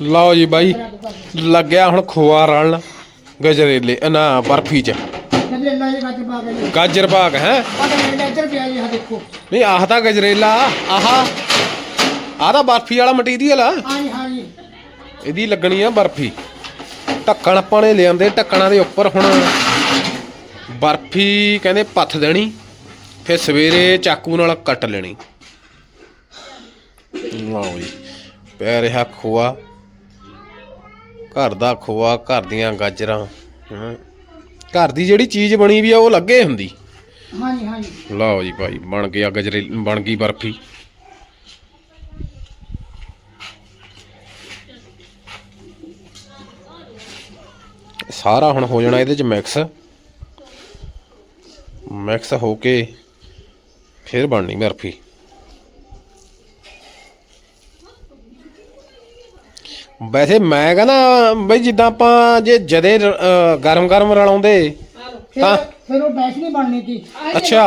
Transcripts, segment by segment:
ਲਓ ਜੀ ਬਾਈ, ਲੱਗਿਆ ਹੁਣ ਖੋਆ ਰਲਣ ਗਜਰੇਲੇ ਨਾ ਬਰਫੀ ਚ। ਕਹਿੰਦੇ ਜੀ ਗੱਜ ਪਾ ਕੇ ਗਾਜਰ ਬਾਗ ਹੈ? ਇੱਧਰ ਪਿਆ ਜੀ ਆ ਦੇਖੋ ਨਹੀਂ, ਆਹ ਤਾਂ ਗਜਰੇਲਾ, ਆਹ। ਆਹ ਤਾਂ ਬਰਫੀ ਵਾਲਾ ਮਟੀਰੀਅਲ ਆ। ਹਾਂ ਜੀ ਇਹਦੀ ਲੱਗਣੀ ਆ ਬਰਫੀ। ਢੱਕਣ ਆਪਾਂ ਨੇ ਲਿਆਂਦੇ, ਢੱਕਣਾਂ ਦੇ ਉੱਪਰ ਹੁਣ ਬਰਫੀ ਕਹਿੰਦੇ ਪੱਥ ਦੇਣੀ, ਫਿਰ ਸਵੇਰੇ ਚਾਕੂ ਨਾਲ ਕੱਟ ਲੈਣੀ। ਲਓ ਜੀ, ਪੈ ਰਿਹਾ ਖੋਆ। ਘਰ ਦਾ ਖੋਆ ਘਰ ਦੀਆਂ ਗਾਜਰਾਂ। ਘਰ ਦੀ ਜਿਹੜੀ ਚੀਜ਼ ਬਣੀ ਵੀ ਆ ਉਹ ਲੱਗੇ ਹੁੰਦੀ। ਹਾਂ ਜੀ ਹਾਂ ਜੀ ਲਓ ਜੀ ਭਾਈ ਬਣ ਗਿਆ ਗਜਰੇ ਬਣ ਗਈ ਬਰਫੀ। ਸਾਰਾ ਹੁਣ ਹੋ ਜਾਣਾ ਇਹਦੇ ਚ ਮਿਕਸ। ਮਿਕਸ ਹੋ ਕੇ ਫਿਰ ਬਣਨੀ ਬਰਫੀ। ਵੈਸੇ ਮੈਂ ਕਹਿੰਦਾ ਬਈ ਜਿੱਦਾਂ ਆਪਾਂ ਜੇ ਜਦੇ ਗਰਮ ਗਰਮ ਰਲਾਉਂਦੇ ਫਿਰ ਹਾਂ। ਫਿਰ ਉਹ ਬੈਸ ਨਹੀਂ ਬਣਨੀ ਸੀ। ਅੱਛਾ।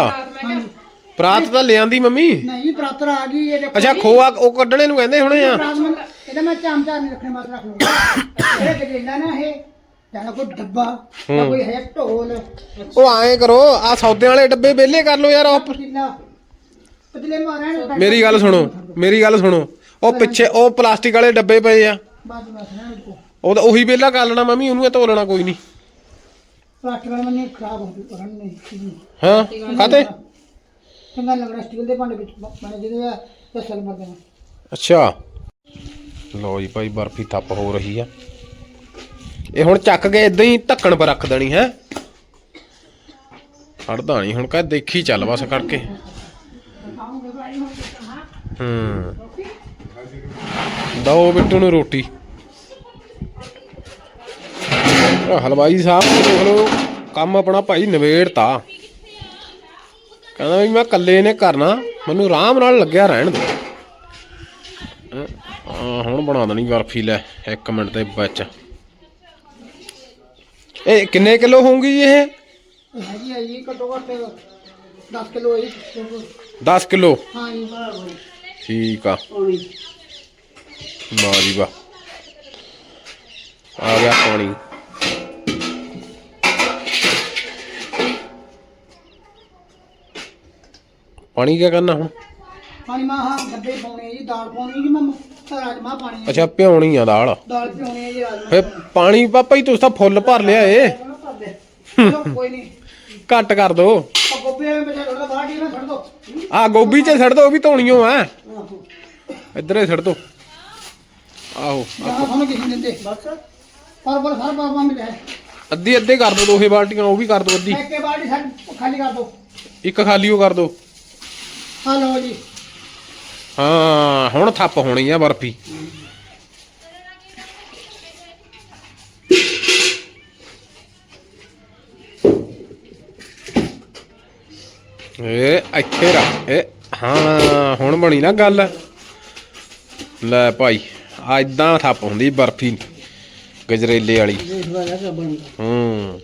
ਪ੍ਰਾਤ ਤਾਂ ਲਿਆਂਦੀ ਮੰਮੀ। ਨਹੀਂ ਬਰਾਤਰ ਆ ਗਈ ਇਹ ਦੇਖੋ ਅੱਛਾ। ਖੋਆ ਉਹ ਕੱਢਣੇ ਨੂੰ ਕਹਿੰਦੇ ਹੋਣੇ ਆ। ਬਰਾਤ ਮੈਂ ਇਹਦਾ ਮੈਂ ਚਮਚਾ ਨਹੀਂ ਰੱਖਣੇ ਮਾਤਰ ਰੱਖ ਲੂੰਗਾ ਇਹ ਗਜਰੇਲਾ ਨਾ ਇਹ ਜਾਂ ਕੋਈ ਡੱਬਾ ਜਾਂ ਕੋਈ ਹੈ ਢੋਲ। ਉਹ ਐਂ ਕਰੋ ਆ ਸੌਦੇ ਵਾਲੇ ਡੱਬੇ ਵਿਹਲੇ ਕਰ ਲਓ ਯਾਰ ਉਹ ਪ- ਪਤੀਲਾ ਪਤੀਲੇ ਮਾਰਾਂ ਮੇਰੀ ਗੱਲ ਸੁਣੋ ਮੇਰੀ ਗੱਲ ਸੁਣੋ। ਉਹ ਪਿੱਛੇ ਉਹ ਪਲਾਸਟਿਕ ਵਾਲੇ ਡੱਬੇ ਪਏ ਆ। ਬਸ ਬਸ ਨਾ ਇਹਦੇ ਕੋ ਉਹ ਤਾਂ ਉਹੀ ਵਿਹਲਾ ਕਰ ਲੈਣਾ ਮੰਮੀ ਉਹਨੂੰ ਇਹ ਧੋ ਲੈਣਾ ਕੋਈ ਨਹੀਂ। ਪਲਾਸਟਿਕ ਵਾਲੇ ਮੰਨੇ ਖਰਾਬ ਹੋ ਗਈ ਕਰਨ ਨਹੀਂ ਹਾਂ ਕਾਤੇ ਚੰਗਾ ਲੱਗਦਾ ਸਟੀਲ ਦੇ ਭਾਂਡੇ ਵਿੱਚ ਬਣੇ ਜਿਹਦੇ ਆ ਤੇ ਸਿਲਵਰ ਦੇ ਨਾਲ। ਅੱਛਾ। ਲਓ ਜੀ ਭਾਈ ਬਰਫੀ ਥੱਪ ਹੋ ਰਹੀ ਆ। ਇਹ ਹੁਣ ਚੱਕ ਕੇ ਇਦਾਂ ਹੀ ਢੱਕਣ ਪਰ ਰੱਖ ਦੇਣੀ ਹੈ। ਹੜਦਾ ਨਹੀਂ ਹੁਣ ਕਹ ਦੇਖੀ ਚੱਲ ਬਸ ਕਰਕੇ। ਹੂੰ। ਦੋ ਬਿੱਟੂ ਨੂੰ ਰੋਟੀ। ਹਲਵਾਈ ਸਾਹਿਬ ਦੇਖ ਲਓ ਕੰਮ ਆਪਣਾ ਭਾਈ ਨਵੇੜਤਾ ਕਹਿੰਦਾ ਵੀ ਮੈਂ ਇਕੱਲੇ ਨੇ ਕਰਨਾ ਮੈਨੂੰ ਆਰਾਮ ਨਾਲ ਲੱਗਿਆ ਰਹਿਣ ਦੇ। ਹੈਂ, ਹੁਣ ਬਣਾ ਦੇਣੀ ਬਰਫੀ ਲੈ 1 ਮਿੰਟ ਦੇ ਵਿੱਚ। ਇਹ ਕਿੰਨੇ ਕਿਲੋ ਹੋਊਗੀ ਇਹ? ਹੈਗੀ ਆ ਜੀ ਘੱਟੋ ਘੱਟ 10 ਕਿਲੋ ਇਹ 10 ਕਿਲੋ? ਹਾਂ ਜੀ ਠੀਕ ਆ। ਵਾਹ ਜੀ ਵਾਹ। ਆ ਗਿਆ ਪਾਣੀ। ਪਾਣੀ ਕੀ ਕਰਨਾ ਹੁਣ? ਪਾਣੀ ਮਾ ਹਾਂ ਡੱਬੇ ਪਾਉਣੇ ਆ ਜੀ ਦਾਲ ਪਾਉਣੀ ਜੀ ਮੈਂ ਰਾਜਮਾ ਪਾਣੀ ਆ ਅੱਛਾ ਭਿਉਣੀ ਆ ਦਾਲ। ਦਾਲ ਪਿਉਣੀ ਆ ਜੀ ਰਾਜਮਾ ਫੇ ਪਾਣੀ ਪਾਪਾ ਜੀ ਤੁਸੀਂ ਤਾਂ ਫੁੱਲ ਭਰ ਲਿਆ ਏ। ਚਲੋ ਕੋਈ ਨਹੀਂ ਘੱਟ ਕਰ ਦੋ। ਆ ਗੋਭੀ ਐਵੇਂ ਬਚਾ ਥੋੜਾ ਬਾਹਰ ਹੀ ਨਾ ਛੱਡ ਦੋ। ਆ ਗੋਭੀ ਚ ਛੱਡ ਦੋ ਉਹ ਵੀ ਧੋਣੀਓ ਆ। ਆਹੋ। ਇੱਧਰੇ ਛੱਡ ਦੋ। ਆਹੋ। ਜਾਂ ਸਾਨੂੰ ਕਿਸੇ ਦਿੰਦੇ ਬਸ। ਪਰ ਪਰ ਸਾਰ ਬਾਬਾ ਮਿਲਿਆ ਹੈ। ਅੱਧੀ ਅੱਧੇ ਕਰ ਦੋ ਦੋਹੇ ਬਾਲਟੀਆਂ ਉਹ ਵੀ ਕਰ ਦੋ ਅੱਧੀ। ਇੱਕ ਬਾਲਟੀ ਸਾਡ ਖਾਲੀ ਕਰ ਦੋ। ਇੱਕ ਖਾਲੀ ਉਹ ਕਰ ਦੋ। ਆ ਲਓ ਜੀ। ਹਾਂ ਹੁਣ ਥੱਪ ਹੋਣੀ ਆ ਬਰਫੀ। ਏ ਇੱਥੇ ਰੱਖ। ਏ ਹਾਂ ਹੁਣ ਬਣੀ ਨਾ ਗੱਲ। ਲੈ ਭਾਈ। ਆ ਇਦਾਂ ਥੱਪ ਹੁੰਦੀ ਬਰਫੀ ਗਜਰੇਲੇ ਵਾਲੀ। ਕਾ ਹੂੰ।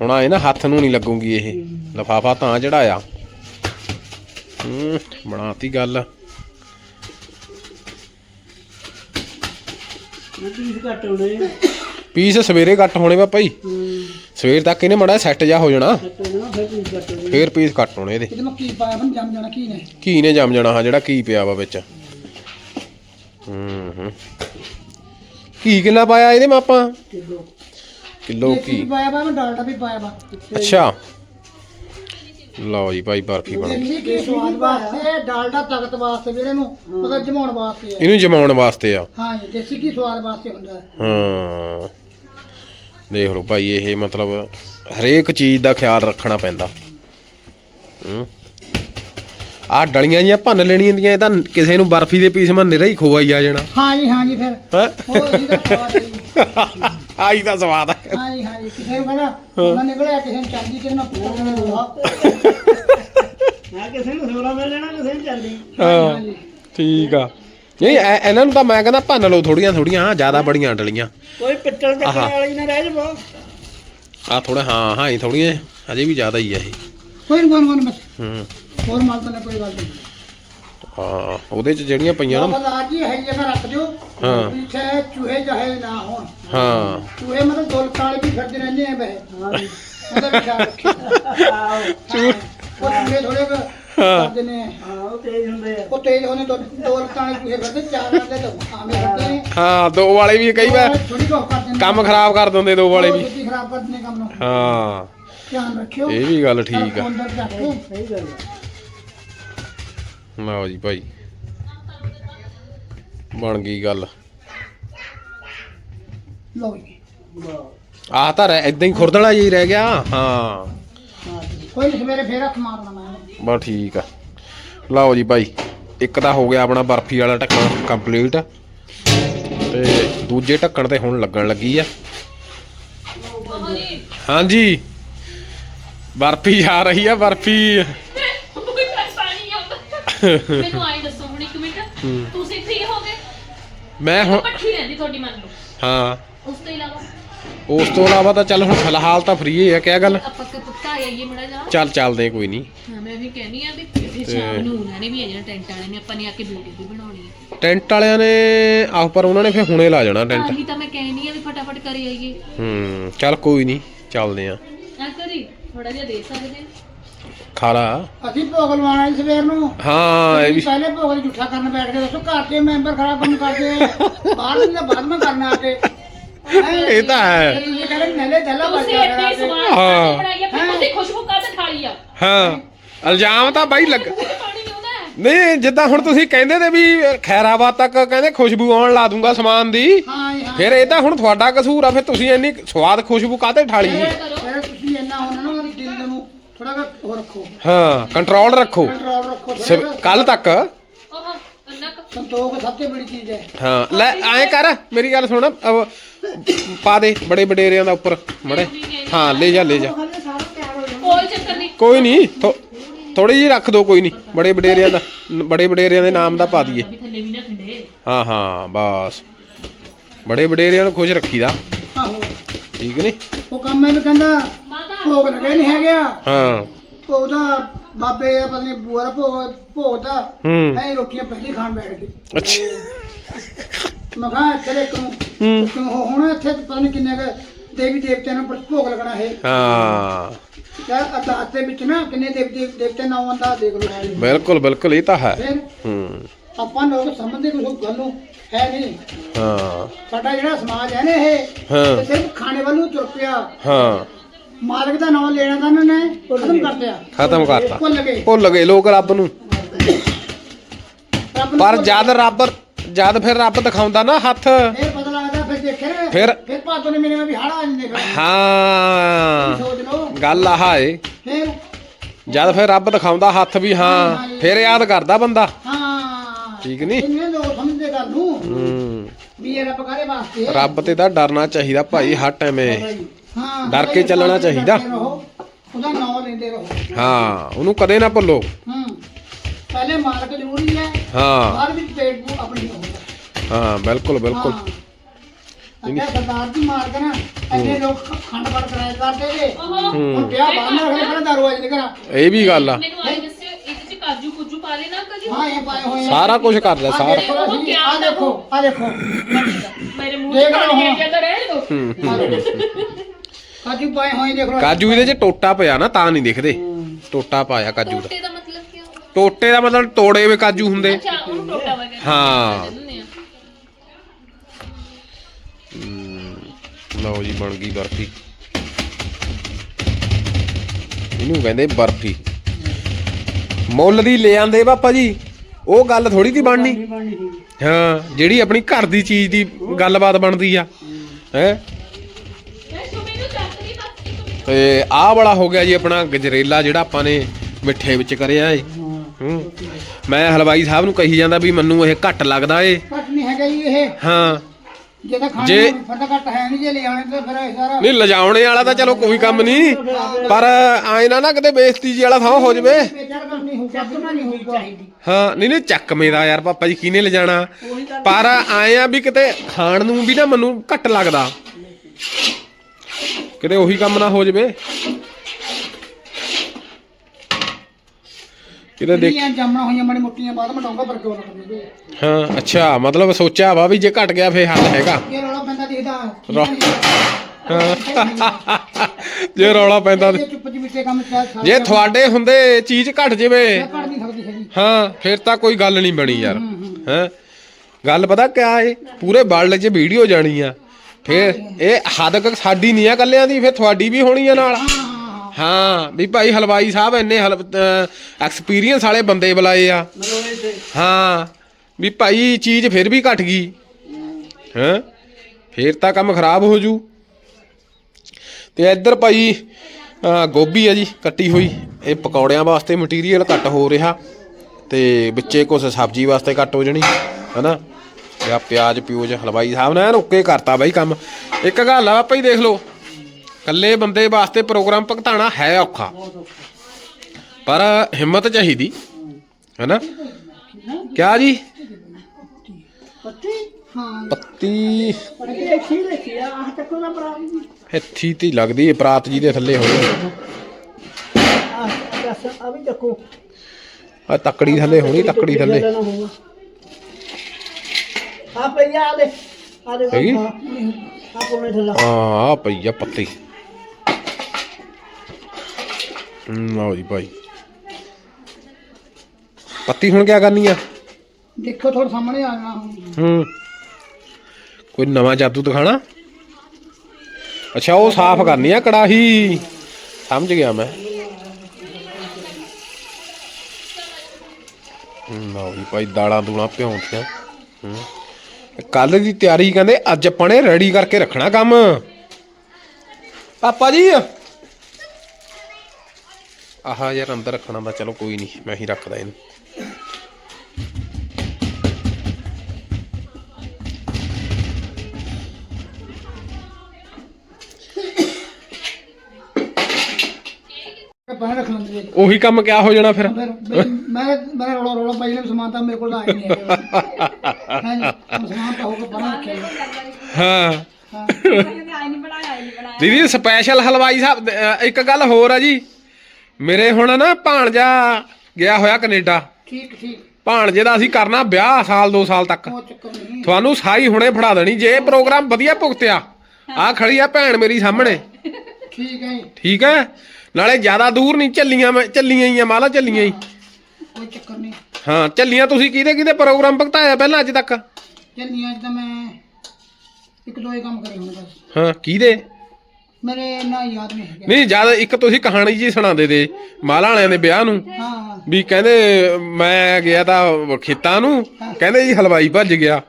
ਹੁਣ ਆਏ ਨਾ ਹੱਥ ਨੂੰ ਨਹੀਂ ਲੱਗੂਗੀ ਇਹ। ਲਫਾਫਾ ਤਾਂ ਚੜਾਇਆ। ਹੂੰ ਬਣਾਤੀ ਗੱਲ। ਪੀਸ ਸਵੇਰੇ ਕੱਟ ਹੋਣੇ ਵਾ ਭਾਈ। ਸਵੇਰ ਤੱਕ ਇਹਨੇ ਮੜਾ ਸੈੱਟ ਜਾ ਹੋ ਜਾਣਾ। ਫਿਰ ਪੀਸ ਕੱਟ ਹੋਣੇ ਇਹਦੇ। ਕੀ ਪਾਇਆ ਬਣ ਜੰਮ ਜਾਣਾ ਕੀ ਨੇ? ਘੀ ਨੇ ਜੰਮ ਜਾਣਾ ਹਾਂ ਜਿਹੜਾ ਘੀ ਪਿਆ ਵਾ ਵਿੱਚ। ਹੂੰ ਹੂੰ। ਘੀ ਕਿੰਨਾ ਪਾਇਆ ਇਹਦੇ ਮੈਂ ਆਪਾਂ ਕਿਲੋ ਕਿਲੋ ਕੀ? ਪਾਇਆ ਵਾ ਮੈਂ ਡਾਲਡਾ ਵੀ ਪਾਇਆ ਵਾ। ਅੱਛਾ। ਲਓ ਜੀ ਭਾਈ ਬਰਫੀ ਬਣ ਗਈ ਕੀ ਸਵਾਦ ਵਾਸਤੇ ਡਾਲਡਾ ਤਾਕਤ ਵਾਸਤੇ ਵੀਰੇ ਨੂੰ ਮਤਲਬ ਜਮਾਉਣ ਵਾਸਤੇ ਇਹਨੂੰ ਜਮਾਉਣ ਵਾਸਤੇ ਆ। ਹਾਂ ਜੀ ਦੇਸੀ ਕੀ ਸਵਾਦ ਵਾਸਤੇ ਹੁੰਦਾ ਹੈ। ਹਾਂ। ਦੇਖ ਲਓ ਭਾਈ ਇਹ ਮਤਲਬ ਹਰੇਕ ਚੀਜ਼ ਦਾ ਖਿਆਲ ਰੱਖਣਾ ਪੈਂਦਾ। ਹੂੰ। ਆ ਡਲੀਆਂ ਜੀਆਂ ਭੰਨ ਲੈਣੀਆਂ ਦੀਆਂ ਇਹ ਤਾਂ ਕਿਸੇ ਨੂੰ ਬਰਫੀ ਦੇ ਪੀਸ ਮੈਂ ਨਿਰਾ ਹੀ ਖੋਆ ਹੀ ਆ ਜਾਣਾ। ਹਾਂ ਜੀ ਹਾਂ ਜੀ ਫਿਰ। ਹੈ? ਉਹ ਇਹਦਾ ਸਵਾਦ ਹੈ ਜੀ। ਆਈ ਤਾਂ ਸਵਾਦ ਹੈ ਹਾਂ ਜੀ ਹਾਂ ਜੀ ਕਿਸੇ ਨੂੰ ਕਹਿੰਦਾ ਉਹਨਾਂ ਨਿਕਲਿਆ ਕਿਸੇ ਨੂੰ ਚਾਂਦੀ ਕਿਸੇ ਨੂੰ ਲੋਹਾ ਮੈਂ ਕਿਸੇ ਨੂੰ ਸੋਨਾ ਮਿਲ ਜਾਣਾ ਕਿਸੇ ਨੂੰ ਚਾਂਦੀ ਹਾਂ ਠੀਕ ਆ। ਨਹੀਂ ਐ- ਇਹਨਾਂ ਨੂੰ ਤਾਂ ਮੈਂ ਕਹਿੰਦਾ ਭੰਨ ਲਓ ਥੋੜੀਆਂ ਥੋੜੀਆਂ ਜ਼ਿਆਦਾ ਬੜੀਆਂ ਡਲੀਆਂ। ਕੋਈ ਪਿੱਤਲ ਦੇ ਆਹਾ। ਵਾਲੀ ਨਾ ਰਹਿ ਜਾਵੋ। ਆ ਥੋੜਾ ਹਾਂ ਹਾਂ ਇਹ ਥੋੜੀਆਂ ਅਜੇ ਵੀ ਜ਼ਿਆਦਾ ਹੀ ਆ ਇਹ। ਕੋਈ ਨਾ ਕੋਈ ਨਾ ਬਸ। ਹੂੰ। ਹੋਰ ਮਾਲ ਤਾਂ ਕੋਈ ਗੱਲ ਨਹੀਂ। ਹਾਂ ਉਹਦੇ ਚ ਜਿਹੜੀਆਂ ਪਈਆਂ ਨਾ ਬਲਾ ਜੀ ਹੈ ਜਗ੍ਹਾ ਰੱਖ ਦਿਓ। ਹਾਂ। ਪਿੱਛੇ ਚੂਹੇ ਚਾਹੇ ਨਾ ਹੋਣ। ਹਾਂ। ਚੂਹੇ ਮਤਲਬ ਵਾਲੇ ਵੀ ਫਿਰਦੇ ਰਹਿੰਦੇ ਆ ਬਹਿ ਉਹਦਾ ਵੀ ਖਿਆਲ ਰੱਖਿਓ। ਚੂਹੇ ਉਹ ਚੂਹੇ ਥੋੜੇ ਕਰਦੇ ਨੇ। ਹਾਂ ਉਹ ਤੇਜ਼ ਹੁੰਦੇ ਆ। ਉਹ ਤੇਜ਼ ਹੋਣੇ ਦੌਲਤ ਵਾਲੇ ਚੂਹੇ ਫਿਰਦੇ ਚਾਰਾਂ ਦੇ ਤਾਂ ਆਵੇਂ ਫਿਰਦੇ ਨੇ। ਹਾਂ ਦੋ ਵਾਲੇ ਵੀ ਕਈ ਵਾਰ ਥੋੜੀ ਕੰਮ ਖਰਾਬ ਕਰ ਦਿੰਦੇ ਦੋ ਵਾਲੇ ਵੀ। ਖਰਾਬ ਕਰ ਦਿੰਦੇ ਕੰਮ ਨੂੰ। ਹਾਂ। ਧਿਆਨ ਰੱਖਿਓ। ਇਹ ਵੀ ਗੱਲ ਠੀਕ ਆ। ਅੰਦਰ ਰੱਖ ਕੇ ਸਹੀ ਗੱਲ ਆ। ਲਓ ਜੀ ਭਾਈ। ਬਣ ਗਈ ਗੱਲ। ਲਓ ਜੀ। ਆਹ ਤਾਂ ਇਦਾਂ ਹੀ ਖੁਰਦਲਾ ਜੀ ਰਹਿ ਗਿਆ। ਹਾਂ। ਕੋਈ ਨੀ, ਸਵੇਰੇ ਫੇਰ ਹੱਥ ਮਾਰਨਾ ਮੈਂ ਬਸ ਠੀਕ ਆ। ਲਓ ਜੀ ਭਾਈ ਇੱਕ ਤਾਂ ਹੋ ਗਿਆ ਆਪਣਾ ਬਰਫੀ ਵਾਲਾ ਢੱਕਣ ਕੰਪਲੀਟ ਤੇ ਦੂਜੇ ਢੱਕਣ ਤੇ ਹੁਣ ਲੱਗਣ ਲੱਗੀ ਆ। ਹਾਂਜੀ। ਬਰਫੀ ਆ ਰਹੀ ਆ ਬਰਫੀ। ਮੈਨੂੰ ਆਈ ਦੱਸੋ ਹੁਣ ਇੱਕ ਮਿੰਟ। ਤੁਸੀਂ ਫ੍ਰੀ ਹੋ ਗਏ ਮੈਂ ਹੁਣ ਪੱਠੀ ਰਹਿੰਦੀ ਤੁਹਾਡੀ ਮੰਨ ਲਓ। ਹਾਂ। ਉਸ ਤੋਂ ਇਲਾਵਾ? ਉਸ ਤੋਂ ਇਲਾਵਾ ਤਾਂ ਚੱਲ ਹੁਣ ਫਿਲਹਾਲ ਤਾਂ ਫ੍ਰੀ ਹੈ ਕਿਆ ਗੱਲ? ਆਪਾਂ ਕਪੱਕਾ ਆਈਏ ਮੜਾ ਜਾ ਚੱਲ ਚੱਲਦੇ ਆ, ਕੋਈ ਨਹੀਂ ਹਾਂ ਮੈਂ ਵੀ ਕਹਿੰਦੀ ਆ ਵੀ ਫਿਰ ਸ਼ਾਮ ਨੂੰ ਉਹਨਾਂ ਨੇ ਵੀ ਆ ਜਾਣਾ ਟੈਂਟ ਵਾਲੇ ਨੇ ਆਪਾਂ ਨੇ ਆ ਕੇ ਵੀਡੀਓ ਵੀ ਬਣਾਉਣੀ ਹੈ ਟੈਂਟ ਵਾਲਿਆਂ ਨੇ ਆਹ ਪਰ ਉਹਨਾਂ ਨੇ ਫਿਰ ਹੁਣੇ ਲਾ ਜਾਣਾ ਟੈਂਟ। ਤਾਂ ਹੀ ਤਾਂ ਮੈਂ ਕਹਿੰਦੀ ਆ ਵੀ ਫਟਾਫਟ ਕਰੀ ਆਈਏ। ਹੂੰ ਚੱਲ ਕੋਈ ਨਹੀਂ ਚੱਲਦੇ ਆ। ਆ ਕਰੀ ਥੋੜਾ ਜਿਹਾ ਦੇ ਸਕਦੇ ਆ। ਖਾ ਲਾ। ਅਸੀਂ ਭੋਗ ਲਵਾਉਣਾ ਸੀ ਸਵੇਰ ਨੂੰ। ਹਾਂ ਇਹ ਵੀ ਪਹਿਲੇ ਭੋਗ ਦੀ ਜੁੱਠਾ ਕਰਨ ਬੈਠ ਗਏ ਦੱਸੋ ਘਰ ਦੇ ਮੈਂਬਰ ਖਰਾਬ ਕੰਮ ਕਰਦੇ ਆ। ਬਾਹਰ ਦੇ ਬਾਅਦ ਮੈਂ ਕਰਨਾ ਆ ਕੇ ਇਹ ਤਾਂ ਹੈ। ਇਹ ਕਹਿੰਦੇ ਨਲੇ ਦਲਾ ਤੁਸੀਂ ਬੱਜਾ ਇੱਥੇ ਹੀ ਕਰਾ ਸਮਾਨ ਹਾਂ। ਬਣਾਈ ਆ ਫਿਰ ਤੁਸੀਂ ਖੁਸ਼ਬੂ ਕਾਹਦੇ ਠਾਲੀ ਆ। ਹਾਂ ਇਲਜ਼ਾਮ ਤਾਂ ਬਾਈ ਲੱਗ ਪਾਣੀ ਨਹੀਂ ਆਉਂਦਾ। ਹੈ। ਨਹੀਂ ਜਿੱਦਾਂ ਹੁਣ ਤੁਸੀਂ ਕਹਿੰਦੇ ਤੇ ਵੀ ਖੈਰਾਬਾਦ ਤੱਕ ਕਹਿੰਦੇ ਖੁਸ਼ਬੂ ਆਉਣ ਲਾ ਦੂੰਗਾ ਸਮਾਨ ਦੀ। ਹਾਂ ਜੀ, ਹਾਂ। ਫਿਰ ਇਹ ਤਾਂ ਹੁਣ ਤੁਹਾਡਾ ਕਸੂਰ ਆ ਫਿਰ ਤੁਸੀਂ ਇੰਨੀ ਸਵਾਦ ਖੁਸ਼ਬੂ ਕਾਤੇ ਠਾਲੀ? ਇਹ ਕਰੋ ਫਿਰ ਤੁਸੀਂ ਇੰਨਾ ਉਹਨਾਂ ਨੂੰ ਦਿਲ ਨੂੰ ਥੋੜਾ ਜਿਹਾ ਉਹ ਰੱਖੋ। ਹਾਂ ਕੰਟਰੋਲ ਰੱਖੋ। ਕੰਟਰੋਲ। ਕੱਲ ਤੱਕ? ਉਹ ਅੰਨਾ ਕੁ ਸੰਤੋਖ ਸਭ ਤੋਂ ਬੜੀ ਚੀਜ਼ ਹੈ। ਹਾਂ ਲੈ ਐਂ ਕਰ ਮੇਰੀ ਗੱਲ ਸੁਣ। ਅਹ, ਪਾ ਦੇ ਬੜੇ ਬਡੇਰਿਆਂ ਦਾ ਉੱਪਰ ਮੜੇ। ਹਾਂ ਲੈ ਜਾ ਲੈ ਜਾ। ਕੋਈ ਚੱਕਰ ਨਹੀਂ। ਕੋਈ ਨਹੀਂ ਥੋੜੀ ਜਿਹੀ ਰੱਖ ਦੋ ਕੋਈ ਨਹੀਂ। ਬੜੇ ਬਡੇਰਿਆਂ ਦਾ ਬੜੇ ਬਡੇਰਿਆਂ ਦੇ ਨਾਮ ਦਾ ਪਾ ਦਈਏ। ਵੀ ਥੱਲੇ ਵੀ ਨਾ ਖੰਡੇ। ਹਾਂ ਹਾਂ ਬਸ। ਬੜੇ ਬਡੇਰਿਆਂ ਨੂੰ ਖੁਸ਼ ਰੱਖੀਦਾ। ਠੀਕ ਨਹੀਂ? ਉਹ ਕੰਮ ਮੈਨੂੰ ਕਹਿੰਦਾ ਮਾਤਾ। ਭੋਗ ਲੱਗੇ ਨਹੀਂ ਹੈਗਾ ਹਾਂ। ਭੋਗ ਦਾ ਬਾਬੇ ਆ ਪਤਾ ਨਹੀਂ ਬੂਆ ਦਾ ਭੋਗ ਭੋਗ ਦਾ ਹੂੰ। ਐ ਰੋਟੀਆਂ ਪਹਿਲੀ ਖਾਣ ਬੈਠ ਗਏ ਅੱਛਾ। ਮੈਂ ਕਿਹਾ ਚਲੇ ਕਿਉਂ ਹੂੰ। ਕਿਉਂ ਹੁਣ ਇੱਥੇ ਪਤਾ ਨਹੀਂ ਕਿੰਨੇ ਕੁ ਦੇਵੀ ਦੇਵਤਿਆਂ ਨੂੰ ਭੋਗ ਲੱਗਣਾ ਹੈ ਹਾਂ। ਯਾਰ ਅਰਦਾਸ ਦੇ ਵਿੱਚ ਨਾ ਕਿੰਨੇ ਦੇਵੀ ਦੇਵਤੇ ਨਾਮ ਆਉਂਦਾ ਦੇਖ ਲਓ। ਬਿਲਕੁਲ ਬਿਲਕੁਲ ਇਹ ਤਾਂ ਹੈ। ਹੂੰ। ਆਪਾਂ ਲੋਕ ਸਮਝਦੇ ਕੁਝ ਗੱਲ ਨੂੰ। ਹੈ ਨਹੀਂ ਹਾਂ। ਸਾਡਾ ਜਿਹੜਾ ਸਮਾਜ ਹੈ ਨਾ ਇਹ ਹਾਂ। ਇਹ ਸਿਰਫ ਖਾਣੇ ਵੱਲ ਨੂੰ ਤੁਰ ਪਿਆ। ਹਾਂ। ਮਾਲਕ ਦਾ ਨਾਮ ਲੈਣਾ ਤਾਂ ਉਹਨਾਂ ਨੇ ਖਤਮ ਕਰ ਦਿਆ ਖਤਮ ਕਰਤਾ ਭੁੱਲ ਗਏ। ਭੁੱਲ ਗਏ ਲੋਕ ਰੱਬ ਨੂੰ। ਰੱਬ ਨੂੰ ਪਰ ਭੁੱਲ ਜਦ ਰੱਬ ਜਦ ਫਿਰ ਰੱਬ ਦਿਖਾਉਂਦਾ ਨਾ ਹੱਥ। ਫਿਰ ਪਤਾ ਲੱਗਦਾ ਫਿਰ ਦੇਖੇ ਫਿਰ- ਫਿਰ ਭਾਦੋਂ ਨੇ ਮੇਰੇ ਵੀ ਹਾੜਾ ਆ ਜਾਂਦੇ ਫਿਰ ਹਾਂ ਸੋਚ ਲਓ। ਗੱਲ ਆਹ ਏ। ਫਿਰ ਜਦ ਫਿਰ ਰੱਬ ਦਿਖਾਉਂਦਾ ਹੱਥ ਵੀ ਹਾਂ ਫਿਰ ਯਾਦ ਕਰਦਾ ਬੰਦਾ। ਹਾਂ। ਠੀਕ ਨੀ? ਇਹਨੇ ਲੋਕ ਸਮਝਦੇ ਗੱਲ ਨੂੰ। ਹੂੰ ਵੀ ਇਹ ਰੱਬ ਕਾਰੇ ਵਾਸਤੇ? ਹੈ। ਰੱਬ ਤੇ ਤਾਂ ਡਰਨਾ ਚਾਹੀਦਾ ਭਾਈ ਹਰ ਟਾਈਮ। ਹਾਂ ਡਰ ਕੇ ਚੱਲਣਾ ਚਾਹੀਦਾ। ਰਹੋ, ਉਹਦਾ ਨਾਮ ਲੈਂਦੇ ਰਹੋ। ਹਾਂ ਉਹਨੂੰ ਕਦੇ ਨਾ ਭੁੱਲੋ। ਹੂੰ। ਪਹਿਲੇ ਮਾਲਕ ਜ਼ਰੂਰੀ ਹੈ। ਹਾਂ। ਬਾਅਦ ਵਿੱਚ ਪੇਟ ਨੂੰ ਆਪਣੀ ਹੋਊਗਾ ਹਾਂ ਬਿਲਕੁਲ ਬਿਲਕੁਲ। ਅੰਨੇ ਸਰਦਾਰ ਦੀ ਮਾਲਕ ਨਾ ਐਨੇ ਲੋਕ ਖੰਡ ਵੜ ਕਰਾਏ ਕਰਦੇ ਜੇ ਓਹੋ। ਹੁਣ ਵਿਆਹ ਬਾਹਰ ਨਾ ਰੱਖਣਾ ਕਿਹੜਾ ਦਾਰੂ ਨਿਕਰਾ ਇਹ ਵੀ ਗੱਲ ਆ। ਮੈਨੂੰ ਆਈ ਦੱਸਿਓ ਇਹਦੇ ਚ ਕਾਜੂ ਕੁਜੂ ਪਾ ਲੈਣਾ ਕਦੀ ਹਾਂ ਇਹ ਪਾਏ ਹੋਏ ਆ। ਸਾਰਾ ਕੁਝ ਕਰਦਾ ਆਹ ਸਾਰਾ। ਦੇਖੋ ਅਸੀਂ, ਆਹ ਦੇਖੋ ਆ ਦੇਖੋ। ਮੇਰੇ ਮੂੰਹ ਦੇਖ ਤੇ ਲਓ ਪਾਣੀ ਹਾਂ। ਆ ਜਾਂਦਾ ਰਹਿ ਦੋ। ਹੂੰ। ਆਹ ਦੇਖੋ। ਕਾਜੂ ਪਾਏ ਹੋਏ ਦੇਖ ਲਓ। ਕਾਜੂ ਇਹਦੇ 'ਚ ਟੋਟਾ ਪਿਆ ਨਾ ਤਾਂ ਨਹੀਂ ਦਿਖਦੇ। ਟੋਟਾ ਪਾਇਆ ਕਾਜੂ ਦਾ। ਟੋਟੇ ਦਾ ਮਤਲਬ ਕੀ ਹੁੰਦਾ? ਟੋਟੇ ਦਾ ਮਤਲਬ ਤੋੜੇ ਹੋਏ ਕਾਜੂ ਹੁੰਦੇ। ਅੱਛਾ ਉਹਨੂੰ ਟੋਟਾ ਵਗੈਰਾ ਹਾਂ। ਆ। ਲਓ ਜੀ ਬਣ ਗਈ ਬਰਫੀ। ਇਹਨੂੰ ਕਹਿੰਦੇ ਬਰਫੀ। ਮੁੱਲ ਦੀ ਲੈ ਆਂਦੇ ਪਾਪਾ ਜੀ। ਉਹ ਗੱਲ ਥੋੜੀ ਦੀ ਬਣਨੀ। ਨਹੀਂ ਬਣਨੀ ਸੀ ਹਾਂ ਜਿਹੜੀ ਆਪਣੀ ਘਰ ਦੀ ਚੀਜ਼ ਦੀ ਗੱਲਬਾਤ ਬਣਦੀ ਆ। ਹੈ? ਤੇ ਆਹ ਵਾਲਾ ਹੋ ਗਿਆ ਜੀ ਆਪਣਾ ਗਜਰੇਲਾ ਜਿਹੜਾ ਆਪਾਂ ਨੇ ਮਿੱਠੇ ਵਿੱਚ ਕਰਿਆ ਏ। ਹਾਂ ਹੂੰ। ਮੈਂ ਹਲਵਾਈ ਸਾਹਿਬ ਨੂੰ ਕਹੀ ਜਾਂਦਾ ਵੀ ਮੈਨੂੰ ਇਹ ਘੱਟ ਲੱਗਦਾ ਏ। ਘੱਟ ਨਹੀਂ ਹੈਗਾ ਜੀ ਇਹ। ਹਾਂ। ਜੇ ਤਾਂ ਖਾਣੇ ਜੇ- ਨੂੰ ਫਟਾ ਘੱਟ ਹੈ ਨਹੀਂ ਜੇ ਲਿਆਣੇ ਤਾਂ ਫਿਰ ਇਹ ਸਾਰਾ ਨਹੀਂ ਲਿਜਾਉਣੇ ਵਾਲਾ ਤਾਂ ਚਲੋ ਕੋਈ ਕੰਮ ਨਹੀਂ ਪਰ ਆਏ ਨਾ ਨਾ ਕਿਤੇ ਬੇਇੱਜ਼ਤੀ ਜੀ ਵਾਲਾ ਥਾਂ ਹੋ ਜਵੇ। ਬੇਚਾਰ ਕੰਮ ਨਹੀਂ ਹੋਊਗਾ ਕਿਉਂ ਨਹੀਂ ਹੋਊਗਾ ਹਾਂ ਨਹੀਂ ਨਹੀਂ ਚੱਕਵੇਂ ਦਾ ਯਾਰ ਪਾਪਾ ਜੀ ਕਿਹਨੇ ਲਿਜਾਣਾ? ਪਰ ਆਏ ਆ ਵੀ ਕਿਤੇ ਖਾਣ ਨੂੰ ਵੀ ਨਾ ਮੈਨੂੰ ਘੱਟ ਲੱਗਦਾ। ਕਿਤੇ ਉਹੀ ਕੰਮ ਨਾ ਹੋ ਜਵੇ। ਕਿਤੇ ਦੇਖ ਜਿਹੜੀਆਂ ਜਾਮਣਾ ਹੋਈਆਂ ਮਾੜੀ ਮੋਟੀਆਂ ਬਾਅਦ ਮਟਾਉਂਗਾ ਪਰ ਕਿਉਂ ਰੱਖਦੇ ਹਾਂ ਅੱਛਾ ਮਤਲਬ ਸੋਚਿਆ ਵਾ ਵੀ ਜੇ ਘਟ ਗਿਆ ਫੇਰ ਹੱਲ ਹੈਗਾ। ਇਹ ਰੌਲਾ ਪੈਂਦਾ ਦੇਖਦਾ ਜੇ ਰੌਲਾ ਪੈਂਦਾ ਤੇ- ਕੰਮ ਚੱਲ ਸਾਰਾ ਜੇ ਤੁਹਾਡੇ ਹੁੰਦੇ ਚੀਜ਼ ਘਟ ਜਾਵੇ। ਕਰ ਨਹੀਂ ਸਕਦੀ ਹੈਗੀ। ਹਾਂ ਫਿਰ ਤਾਂ ਕੋਈ ਗੱਲ ਨਹੀਂ ਬਣੀ ਯਾਰ। ਹੈਂ ਗੱਲ ਪਤਾ ਕਿਆ ਏ? ਪੂਰੇ ਵਰਲਡ 'ਚ ਵੀਡੀਓ ਜਾਣੀ ਆ। ਫਿਰ ਇਹ ਹੱਦ ਤੱਕ ਸਾਡੀ ਨਹੀਂ ਆ ਕੱਲਿਆਂ ਦੀ ਫਿਰ ਤੁਹਾਡੀ ਵੀ ਹੋਣੀ ਆ ਨਾਲ। ਹਾਂ ਹਾਂ, ਵੀ ਭਾਈ ਹਲਵਾਈ ਸਾਹਿਬ ਇੰਨੇ ਐਕਸਪੀਰੀਅੰਸ ਵਾਲੇ ਬੰਦੇ ਬੁਲਾਏ ਆ। ਹਾਂ, ਵੀ ਭਾਈ ਚੀਜ਼ ਫਿਰ ਵੀ ਘਟ ਗਈ। ਹੈਂ? ਫਿਰ ਤਾਂ ਕੰਮ ਖਰਾਬ ਹੋ ਜੂ। ਤੇ ਇੱਧਰ ਭਾਈ ਗੋਭੀ ਆ ਜੀ, ਕੱਟੀ ਹੋਈ। ਇਹ ਪਕੌੜਿਆਂ ਵਾਸਤੇ ਮਟੀਰੀਅਲ ਘੱਟ ਹੋ ਰਿਹਾ। ਤੇ ਵਿੱਚੇ ਕੁਝ ਸਬਜ਼ੀ ਵਾਸਤੇ ਕੱਟ ਹੋ ਜਣੀ, ਹਨਾ? ਤੇ ਆ ਪਿਆਜ਼, ਪਿਊਜ਼ ਹਲਵਾਈ ਸਾਹਿਬ ਨੇ ਐਨ ਕਰਤਾ ਬਾਈ ਕੰਮ। ਇੱਕ ਗੱਲ ਆ ਭਾਈ ਦੇਖ ਲਓ। ਇਕੱਲੇ ਬੰਦੇ ਵਾਸਤੇ ਪ੍ਰੋਗਰਾਮ ਭੁਗਤਾਣਾ ਹੈ ਔਖਾ। ਪਰ ਹਿੰਮਤ ਚਾਹੀਦੀ ਹੈਨਾ? ਕਿਆ ਜੀ? ਪੱਤੀ। ਹਾਂ ਪੱਤੀ ਪੱਟੀ ਦੇਖੀ ਦੇਖੀ ਆ ਆਹ ਤੱਕੋ ਨਾ ਬਰਾ ਇੱਥੀ ਤੇ ਲੱਗਦੀ ਹੈ ਪ੍ਰਾਤ ਜੀ ਦੇ ਥੱਲੇ ਹੋਣੀ ਆ ਵੀ ਤੱਕੋ ਆ ਤੱਕੜੀ ਥੱਲੇ ਹੋਣੀ ਤੱਕੜੀ ਥੱਲੇ। ਆ ਪਈਆ ਆ ਦੇ ਆ ਦੇ ਹੈਗੀ? ਆ ਕੋਨੇ ਥੱਲਾ। ਹਾਂ ਆ ਪਈ ਆ ਪੱਤੀ। ਆਓ ਜੀ ਭਾਈ ਪੱਤੀ ਹੁਣ ਕਿਆ ਕਰਨੀ ਆ? ਦੇਖੋ ਤੁਹਾਡੇ ਸਾਹਮਣੇ ਆ ਜਾਣਾ ਹੁਣ। ਹੂੰ। ਕੋਈ ਨਵਾਂ ਜਾਦੂ ਦਿਖਾਣਾ? ਅੱਛਾ ਉਹ ਸਾਫ਼ ਕਰਨੀ ਆ ਕੜਾਹੀ। ਸਮਝ ਗਿਆ ਮੈਂ। ਲਓ ਜੀ ਭਾਈ ਦਾਲਾਂ ਦੂਲਾਂ ਭਿਉਂਤੀਆਂ ਹੂੰ। ਕੱਲ ਦੀ ਤਿਆਰੀ ਕਹਿੰਦੇ ਅੱਜ ਆਪਾਂ ਨੇ ਰੈਡੀ ਕਰਕੇ ਰੱਖਣਾ ਕੰਮ। ਪਾਪਾ ਜੀ ਆਹ ਯਾਰ ਅੰਦਰ ਰੱਖਣਾ ਦਾ ਚਲੋ ਕੋਈ ਨਹੀਂ ਮੈਂ ਹੀ ਰੱਖਦਾ ਇਹਨੂੰ। ਬਾਹਰ ਰੱਖ ਲੈਂਦੇ ਜੀ। ਉਹੀ ਕੰਮ ਕਿਆ ਹੋ ਜਾਣਾ ਫਿਰ? ਫਿਰ ਮੈਂ ਮੈਂ ਮੈਂ ਰੌਲਾ ਰੌਲਾ ਪਾਈ ਨੇ ਸਮਾਨ ਤਾਂ ਮੇਰੇ ਕੋਲ ਤਾਂ ਆਇਆ ਨਹੀਂ ਹੈਗਾ। ਹਾਂ ਜੀ ਹੁਣ ਸਮਾਨ ਤਾਂ ਹੋਊਗਾ ਬਾਹਰ ਰੱਖਿਆ ਜੀ। ਹਾਂ। ਹਾਂ। ਦੀਦੀ ਸਪੈਸ਼ਲ ਹਲਵਾਈ ਸਾਹਿਬ ਅਹ ਇੱਕ ਗੱਲ ਹੋਰ ਆ ਜੀ। ਮੇਰੇ ਹੁਣ ਨਾ ਭਾਣਜਾ ਗਿਆ ਹੋਇਆ ਕੈਨੇਡਾ। ਠੀਕ ਠੀਕ। ਭਾਣਜੇ ਦਾ ਅਸੀਂ ਕਰਨਾ ਵਿਆਹ ਸਾਲ 2 ਸਾਲ ਤੱਕ। ਉਹ ਚੱਕਰ ਨਹੀਂ। ਤੁਹਾਨੂੰ ਸਾਈ ਹੁਣੇ ਫੜਾ ਦੇਣੀ ਜੇ ਪ੍ਰੋਗਰਾਮ ਵਧੀਆ ਭੁਗਤਿਆ। ਆ ਖੜੀ ਆ ਭੈਣ ਮੇਰੀ ਸਾਹਮਣੇ। ਠੀਕ ਹੈ ਜੀ। ਠੀਕ ਹੈ? ਨਾਲੇ ਜ਼ਿਆਦਾ ਦੂਰ ਨਹੀਂ ਚੱਲੀਆਂ ਮੈਂ ਚੱਲੀਆਂ ਹੀ ਆ ਮਾਲਾ ਚੱਲੀਆਂ ਹੀ। ਕੋਈ ਚੱਕਰ ਨਹੀਂ। ਹਾਂ ਚੱਲੀਆਂ ਤੁਸੀਂ ਕਿਹਦੇ ਕਿਹਦੇ ਪ੍ਰੋਗਰਾਮ ਭੁਗਤਾਇਆ ਪਹਿਲਾਂ ਅੱਜ ਤੱਕ? ਚੱਲੀਆਂ ਅੱਜ ਤਾਂ ਮੈਂ ਇੱਕ ਦੋ ਹੀ ਕੰਮ ਕਰੇ ਹੁਣ ਬਸ। ਹਾਂ ਕਿਹਦੇ? ਮੇਰੇ ਨਾ ਯਾਦ ਨਹੀਂ ਹੈਗਾ। ਨਹੀਂ ਇੱਕ ਤੁਸੀਂ ਕਹਾਣੀ ਜੀ ਸੁਣਾਉਂਦੇ ਦੇ ਮਾਲਾ ਵਾਲਿਆਂ ਦੇ ਵਿਆਹ ਨੂੰ। ਹਾਂ ਵੀ ਕਹਿੰਦੇ ਮੈਂ ਗਿਆ ਤਾਂ ਖੇਤਾਂ ਨੂੰ ਕਹਿੰਦੇ ਜੀ ਹਲਵਾਈ ਭੱਜ ਗਿਆ।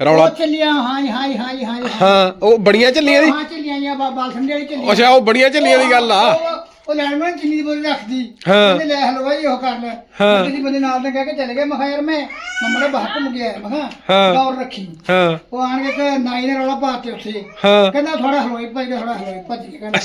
ਰੌਲਾ ਉਹ ਚੱਲੀਆਂ ਹਾਂ ਜੀ, ਹਾਂ ਜੀ, ਹਾਂ ਜੀ, ਹਾਂ ਜੀ, ਹਾਂ ਹਾਂ ਉਹ ਬੜੀਆਂ ਚੱਲੀਆਂ ਦੀ ਹਾਂ ਚੱਲੀਆਂ ਜਾਂ ਬਾਲ ਸੰਡੇ ਵਾਲੀ ਚੱਲੀਆਂ ਅੱਛਾ ਉਹ ਬੜੀਆਂ ਚੱਲੀਆਂ ਦੀ ਗੱਲ ਆ। ਉਹ- ਉਹ ਲੈਣਮੈਨ ਦੀ ਬੋਲੀ ਰੱਖਦੀ। ਹਾਂ। ਕਹਿੰਦੇ ਲੈ ਹਲਵਾਈ ਉਹ ਕਰ ਲੈ ਹਾਂ। ਕਿਸੇ ਬੰਦੇ ਨਾਲ ਦੇ ਕਹਿ ਕੇ ਚਲੇ ਗਏ। ਮੈਂ ਕਿਹਾ ਯਾਰ ਮੈਂ ਮੰਮਾ ਨੇ ਬਾਹਰ ਘੁੰਮ ਗਿਆ ਮੈਂ ਹਾਂ। ਕਿਹਾ ਦੌਰ ਰੱਖੀ। ਹਾਂ। ਉਹ ਆਣ ਕੇ ਕਿ ਨਾਈ ਨੇ ਰੌਲਾ ਪਾਤੇ ਉੱਥੇ। ਹਾਂ। ਕਹਿੰਦਾ ਥੋੜਾ ਹਲਵਾਈ ਭੱਜ ਗਿਆ ਥੋੜਾ ਹਲਵਾਈ ਭੱਜ ਗਿਆ ਕਹਿੰਦਾ।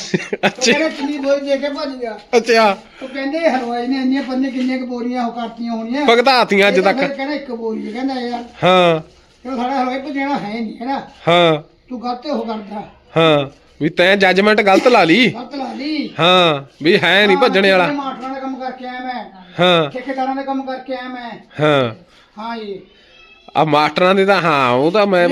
ਉਹ ਕਹਿੰਦਾ ਦੀ ਬੋਲੀ ਦੇ ਕੇ ਭੱਜ ਗਿਆ। ਅੱਛਾ। ਉਹ ਕਹਿੰਦੇ ਹਲਵਾਈ ਨੇ ਇੰਨੀਆਂ ਪੰਨੇ ਕਿੰਨੀਆਂ ਕੁ ਬੋਰੀਆਂ ਉਹ ਕਰਤੀਆਂ ਹੋਣੀਆਂ। ਭਗਤਾਤੀਆਂ ਅੱਜ ਇਹ ਤਾਂ ਤੱਕ। ਫਿਰ ਕਹਿੰਦਾ ਇੱਕ ਬੋਰੀ ਹੈ। ਕਹਿੰਦਾ ਯਾਰ। ਹਾਂ। ਇਹ ਸਾਡਾ ਹਲਵਾਈ ਭੱਜਣਾ ਹੈ ਨਹੀਂ ਹੈਨਾ ਹਾਂ। ਤੂੰ ਗਲਤ ਉਹ ਕਰਦਾ। ਹਾਂ। ਵੀ ਤੈਂ ਜੱਜਮੈਂਟ ਗਲਤ ਲਾ ਲਈ। ਗਲਤ ਲਾ ਲਈ। ਹਾਂ ਵੀ ਹੈ ਨਹੀਂ ਭੱਜਣੇ ਵਾਲਾ। ਮਾਸਟਰਾਂ ਦਾ ਕੰਮ ਕਰਕੇ ਆਇਆ ਮੈਂ। ਹਾਂ। ਠੇਕੇਦਾਰਾਂ ਦਾ ਕੰਮ ਕਰਕੇ ਆਇਆ ਮੈਂ। ਹਾਂ। ਹਾਂ ਜੀ। ਆ ਮਾਸਟਰਾਂ ਦੇ ਤਾਂ ਹਾਂ ਉਹ ਤਾਂ ਮੈਂ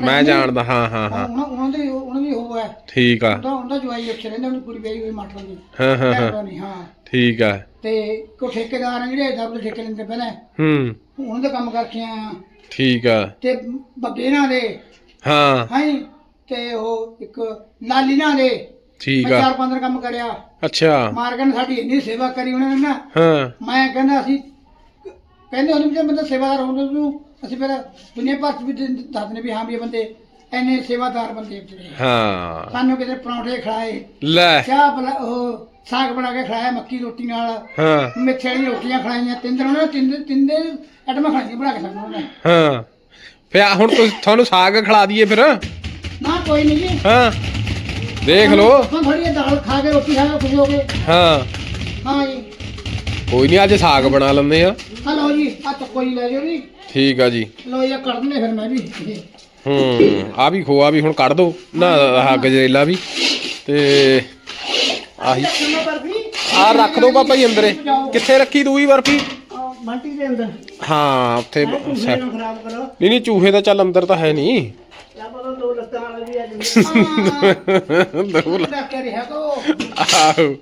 ਮੈਂ ਜਾਣਦਾ ਹਾਂ ਹਾਂ ਹਾਂ। ਉਹਨਾਂ ਦੇ ਉਹਨਾਂ ਹੈ। ਠੀਕ ਆ। ਉਹਦਾ ਉਹਦਾ ਜਵਾਈ ਉੱਥੇ ਰਹਿੰਦਾ ਉਹਨੂੰ ਪੂਰੀ ਵਿਆਹੀ ਹੋਈ ਮਾਸਟਰ ਦੀ। ਹਾਂ ਹਾਂ ਹਾਂ। ਭੈਣ ਨਹੀਂ ਹਾਂ। ਠੀਕ ਆ। ਤੇ ਕੋ ਠੇਕੇਦਾਰ ਆ ਜਿਹੜੇ ਦਰ ਦੇ ਠੇਕੇ ਲੈਂਦੇ ਪਹਿਲਾਂ। ਹੂੰ। ਉਹਨਾਂ ਦਾ ਕੰਮ ਕਰਕੇ ਆਇਆ। ਠੀਕ ਆ। ਤੇ ਬੱਗੇ ਨਾਲ ਦੇ। ਹਾਂ। ਹਾਂ ਜੀ। ਤੇ ਉਹ ਇੱਕ ਲਾਲੀ ਨਾਲ ਦੇ ਠੀਕ ਮੈਂ ਆ। ਚਾਰ ਪੰਜ ਦਿਨ ਕੰਮ ਕਰਿਆ। ਅੱਛਾ। ਮਾਰਗਨ ਸਾਡੀ ਇੰਨੀ ਸੇਵਾ ਕਰੀ ਉਹਨਾਂ ਨੇ। ਨਾ ਹਾਂ। ਮੈਂ ਕਹਿੰਦਾ ਅਸੀਂ ਕਹਿੰਦੇ ਉਹਨੂੰ ਜੇ ਬੰਦਾ ਸੇਵਾਦਾਰ ਹੁੰਦਾ ਨੂੰ ਅਸੀਂ ਫਿਰ ਦੁਨੀਆ ਭਰ ਚ ਵੀ ਦ- ਦੱਸਦੇ ਨੇ ਵੀ ਹਾਂ ਵੀ ਇਹ ਬੰਦੇ ਐਨੇ ਸੇਵਾਦਾਰ ਬੰਦੇ ਹਾਂ। ਸਾਨੂੰ ਕਿਤੇ ਪਰੌਂਠੇ ਖਿਲਾਏ। ਲੈ। ਚਾਹ ਬਣਾ ਉਹ ਸਾਗ ਬਣਾ ਕੇ ਖਿਲਾਇਆ ਮੱਕੀ ਰੋਟੀ ਨਾਲ। ਹਾਂ। ਮਿੱਠੇ ਵਾਲੀ ਰੋਟੀਆਂ ਖਿਲਾਈਆਂ। ਤਿੰਨ ਦਿਨ ਉਹਨਾਂ ਨੇ ਤਿੰਨ ਦਿਨ ਤਿੰਨ ਦਿਨ ਆਈਟਮਾਂ ਖਾਈਆਂ ਬਣਾ ਕੇ ਸਾਨੂੰ ਉਹਨੇ। ਹਾਂ। ਫੇ ਹੁਣ ਤੁਸੀਂ ਤੁਹਾਨੂੰ ਸਾਗ ਖਿਲਾ ਦਈਏ ਫਿਰ। ਨਾ ਕੋਈ ਨਹੀਂ। ਜੀ ਹਾਂ। ਦੇਖ ਲਓ। ਹੁਣ ਥੋੜੀ ਜਿਹੀ ਦਾਲ ਖਾ ਕੇ ਰੋਟੀ ਖਾ ਕੇ ਖੁਸ਼ ਹੋ ਗਏ ਹਾਂ। ਹਾਂ ਜੀ। ਕੋਈ ਨਹੀਂ ਅੱਜ ਸਾਗ ਬਣਾ ਲੈਂਦੇ ਆ ਹਲੋ ਜੀ ਆ ਚੱਕੋ ਜੀ ਲੈ ਜਾਓ ਜੀ। ਠੀਕ ਆ ਜੀ। ਲੋ ਇਹ ਦਿੰਦੇ ਫਿਰ ਮੈਂ ਵੀ। ਹੂੰ ਆ ਵੀ ਖੋਆ ਵੀ ਹੁਣ ਕੱਢ ਦੋ। ਨਾ ਆਹ ਗਜਰੇਲਾ ਵੀ। ਤੇ ਆਹੀ। ਬਰਫੀ ਆ ਰੱਖ ਦੋ ਪਾਪਾ ਜੀ ਅੰਦਰੇ। ਕਿੱਥੇ ਰੱਖੀ ਦੂਈ ਬਰਫੀ? ਆਹ ਬੰਟੀ ਦੇ ਅੰਦਰ। ਹਾਂ ਉੱਥੇ ਤੁਸੀਂ set- ਨਾ ਖਰਾਬ ਕਰੋ। ਨਹੀਂ ਨਹੀਂ ਚੂਹੇ ਤਾਂ ਚੱਲ ਅੰਦਰ ਤਾਂ ਹੈ ਨਹੀਂ। ਜਾਂ ਬਦਲ ਦੋ ਵਾਲਾ ਵੀ ਅੱਜ ਦੋ ਲ- ਰੱਖ ਕੇ ਰਿਹਾ ਤੋ ਆਹੋ,